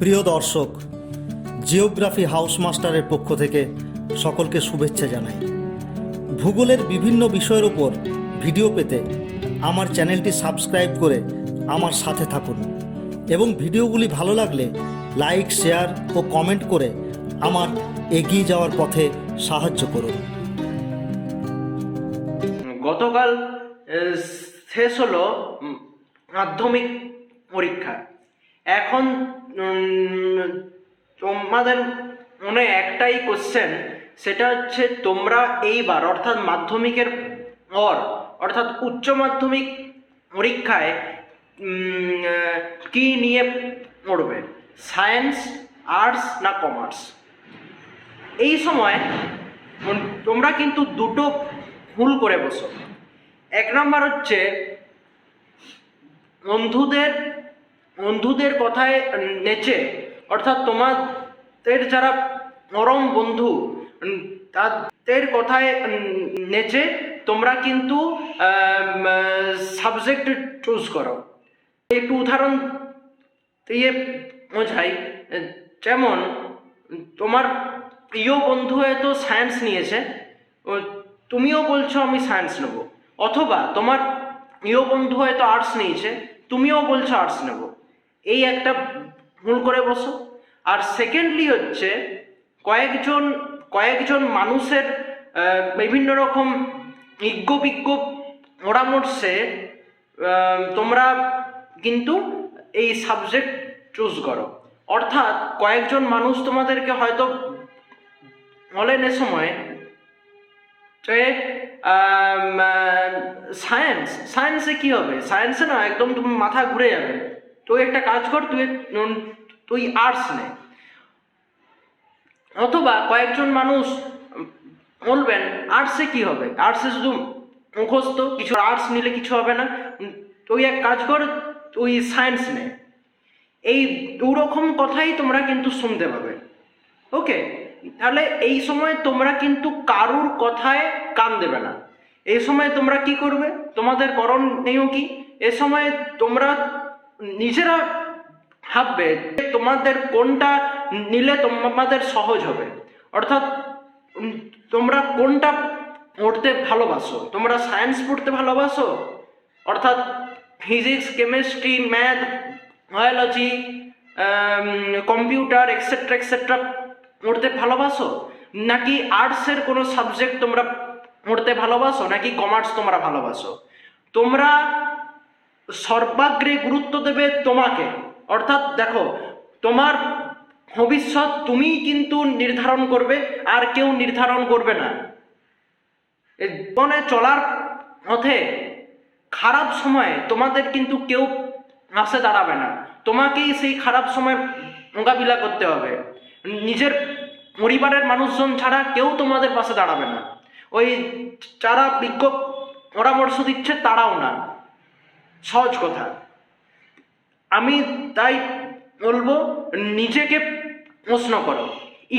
প্রিয় দর্শক, geography house মাস্টারের পক্ষ থেকে সকলকে শুভেচ্ছা জানাই। ভূগোলের বিভিন্ন বিষয়ের উপর ভিডিও পেতে আমার চ্যানেলটি সাবস্ক্রাইব করে আমার সাথে থাকুন এবং ভিডিওগুলি ভালো লাগলে লাইক, শেয়ার ও কমেন্ট করে আমার এগিয়ে যাওয়ার পথে সাহায্য করুন। গতকাল শেষ হলো মাধ্যমিক পরীক্ষা। এখন তোমাদের মনে একটাই কোশ্চেন সেটা হচ্ছে তোমরা এইবার, অর্থাৎ মাধ্যমিকের পর, অর্থাৎ উচ্চ মাধ্যমিক পরীক্ষায় কি নিয়ে পড়বে? সায়েন্স আর্টস না কমার্স এই সময় তোমরা কিন্তু দুটো ভুল করে বসো। এক নম্বর হচ্ছে বন্ধুদের বন্ধুদের কথায় নেচে, অর্থাৎ তোমাদের যারা নরম বন্ধু তাদের কথায় নেচে, তোমরা কিন্তু সাবজেক্ট চুজ করো। একটু উদাহরণ দিয়ে বোঝাই, যেমন, তোমার প্রিয় বন্ধু হয়তো সায়েন্স নিয়েছে তুমিও বলছো আমি সায়েন্স নেব, অথবা তোমার প্রিয় বন্ধু হয়তো আর্টস নিয়েছে, তুমিও বলছো আর্টস নেব। এই একটা ভুল করে বসো। আর সেকেন্ডলি হচ্ছে, কয়েকজন কয়েকজন মানুষের বিভিন্ন রকম ইজ্ঞ বিজ্ঞ পরামর্শে তোমরা কিন্তু এই সাবজেক্ট চুজ করো। অর্থাৎ কয়েকজন মানুষ তোমাদেরকে হয়তো বলেন এ সময় যে সায়েন্স সায়েন্সে কি হবে? সায়েন্সে না, একদম তুমি মাথা ঘুরে যাবে। তুই একটা কাজ কর, তুই তুই আর্টস নে। অথবা কয়েকজন মানুষ বলবেন আর্টসে কি হবে? আর্টসে শুধু মুখস্থ, কিছু আর্টস নিলে কিছু হবে না। তুই এক কাজ কর, তুই সায়েন্স নে। এই দু রকম কথাই তোমরা কিন্তু শুনতে পাবে। ওকে? তাহলে এই সময় তোমরা কিন্তু কারুর কথায় কান দেবে না। এই সময় তোমরা কি করবে? তোমাদের করণ করণীয় কি? এ সময় তোমরা নিজেরা ভাববে তোমাদের কোনটা নিলে তোমাদের সহজ হবে। অর্থাৎ তোমরা কোনটা পড়তে ভালোবাসো? তোমরা সায়েন্স পড়তে ভালোবাসো? অর্থাৎ physics, chemistry, math, biology computer etcetera etcetera পড়তে ভালোবাসো? নাকি আর্টসের কোনো সাবজেক্ট তোমরা পড়তে ভালোবাসো? নাকি কমার্স তোমরা ভালোবাসো? তোমরা সর্বাগ্রে গুরুত্ব দেবে তোমাকে। অর্থাৎ দেখো, তোমার ভবিষ্যৎ তুমিই কিন্তু নির্ধারণ করবে, আর কেউ নির্ধারণ করবে না। জীবনে চলার পথে খারাপ সময়ে তোমাদের কিন্তু কেউ পাশে দাঁড়াবে না। তোমাকেই সেই খারাপ সময় মোকাবিলা করতে হবে। নিজের পরিবারের মানুষজন ছাড়া কেউ তোমাদের পাশে দাঁড়াবে না। ওই যারা বিজ্ঞ পরামর্শ দিচ্ছে তারাও না। সহজ কথা। আমি তাই বলব, নিজেকে প্রশ্ন করো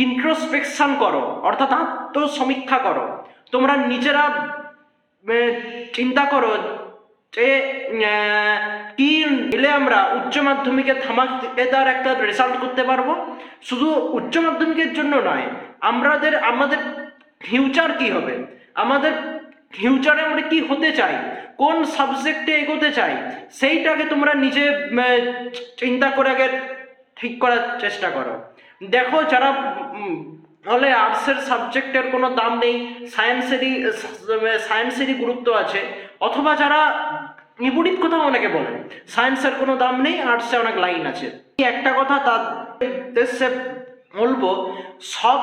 ইন্ট্রোস্পেকশন করো, অর্থাৎ আত্মসমীক্ষা করো। তোমরা নিজেরা চিন্তা করো যে কি দিলে আমরা উচ্চ মাধ্যমিকে ধামাকেদার একটা রেজাল্ট করতে পারব। শুধু উচ্চ মাধ্যমিকের জন্য নয়, আমাদের আমাদের ফিউচার কি হবে? আমাদের ফিউচারে আমরা কি হতে চাই? কোন সাবজেক্টে এগোতে চাই? সেইটাকে তোমরা নিজে চিন্তা করে আগে ঠিক করার চেষ্টা করো। দেখো, যারা বলে আর্টসের সাবজেক্টের কোনো দাম নেই সায়েন্সেরই সায়েন্সেরই গুরুত্ব আছে, অথবা যারা বিপরীত কথা অনেকে বলে সায়েন্সের কোনো দাম নেই আর্টসে অনেক লাইন আছে। একটা কথা তাদের বলব, সব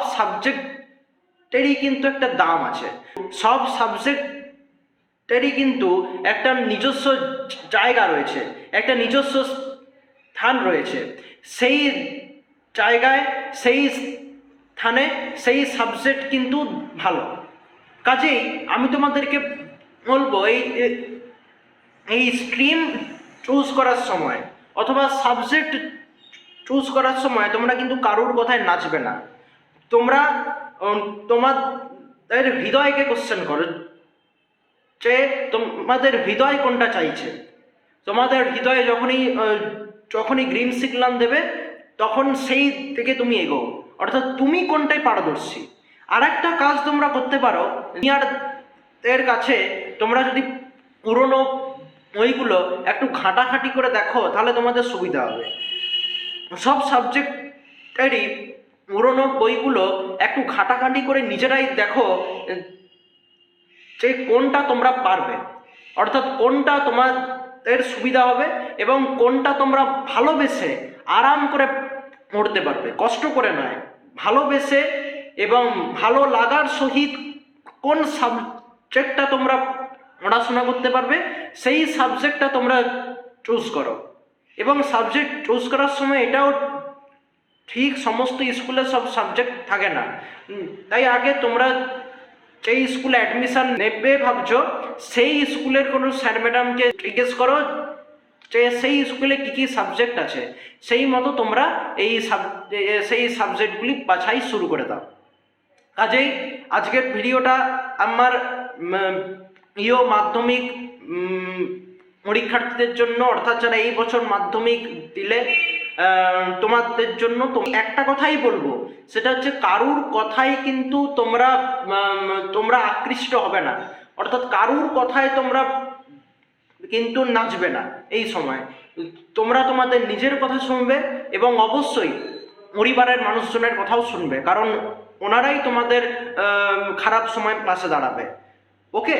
সাবজেক্টেরই কিন্তু একটা দাম আছে। সব সাবজেক্ট সাবজেক্টেরই কিন্তু একটা নিজস্ব জায়গা রয়েছে, একটা নিজস্ব স্থান রয়েছে। সেই জায়গায়, সেই স্থানে, সেই সাবজেক্ট কিন্তু ভালো। কাজেই আমি তোমাদেরকে বলব, এই এই স্ট্রিম চুজ করার সময় অথবা সাবজেক্ট চুজ করার সময় তোমরা কিন্তু কারোর কথায় নাচবে না। তোমরা তোমাদের হৃদয়কে কোশ্চেন করো যে তোমাদের হৃদয় কোনটা চাইছে? তোমাদের হৃদয়ে যখনই যখনই গ্রিন সিগন্যাল দেবে, তখন সেই থেকে তুমি এগো অর্থাৎ তুমি কোনটায় পারদর্শী। আর একটা কাজ তোমরা করতে পারো নিয়ার এর কাছে তোমরা যদি পুরনো বইগুলো একটু ঘাঁটাঘাঁটি করে দেখো, তাহলে তোমাদের সুবিধা হবে। সব সাবজেক্টেরই পুরনো বইগুলো একটু ঘাঁটাঘাঁটি করে নিজেরাই দেখো, যে কোনটা তোমরা পারবে। অর্থাৎ কোনটা তোমাদের সুবিধা হবে এবং কোনটা তোমরা ভালোবেসে আরাম করে পড়তে পারবে, কষ্ট করে নয়। ভালোবেসে এবং ভালো লাগার সহিত কোন সাবজেক্টটা তোমরা পড়াশোনা করতে পারবে, সেই সাবজেক্টটা তোমরা চুজ করো। এবং সাবজেক্ট চুজ করার সময় এটাও ঠিক সমস্ত স্কুলে সব সাবজেক্ট থাকে না। তাই আগে তোমরা যেই স্কুলে অ্যাডমিশান নেবে ভাবছ, সেই স্কুলের কোনো স্যার ম্যাডামকে জিজ্ঞেস করো যে সেই স্কুলে কি কী সাবজেক্ট আছে। সেই মতো তোমরা এই সাব সেই সাবজেক্টগুলি বাছাই শুরু করে দাও। কাজেই আজকের ভিডিওটা আমার প্রিয় মাধ্যমিক পরীক্ষার্থীদের জন্য, অর্থাৎ যারা এই বছর মাধ্যমিক দিলে তোমাদের জন্য একটা কথাই বলব, সেটা হচ্ছে কারুর কথাই কিন্তু তোমরা তোমরা আকৃষ্ট হবে না। অর্থাৎ কারুর কথায় তোমরা কিন্তু নাচবে না এই সময়। তোমরা তোমাদের নিজের কথা শুনবে এবং অবশ্যই পরিবারের মানুষজনের কথাও শুনবে, কারণ ওনারাই তোমাদের খারাপ সময় পাশে দাঁড়াবে। ওকে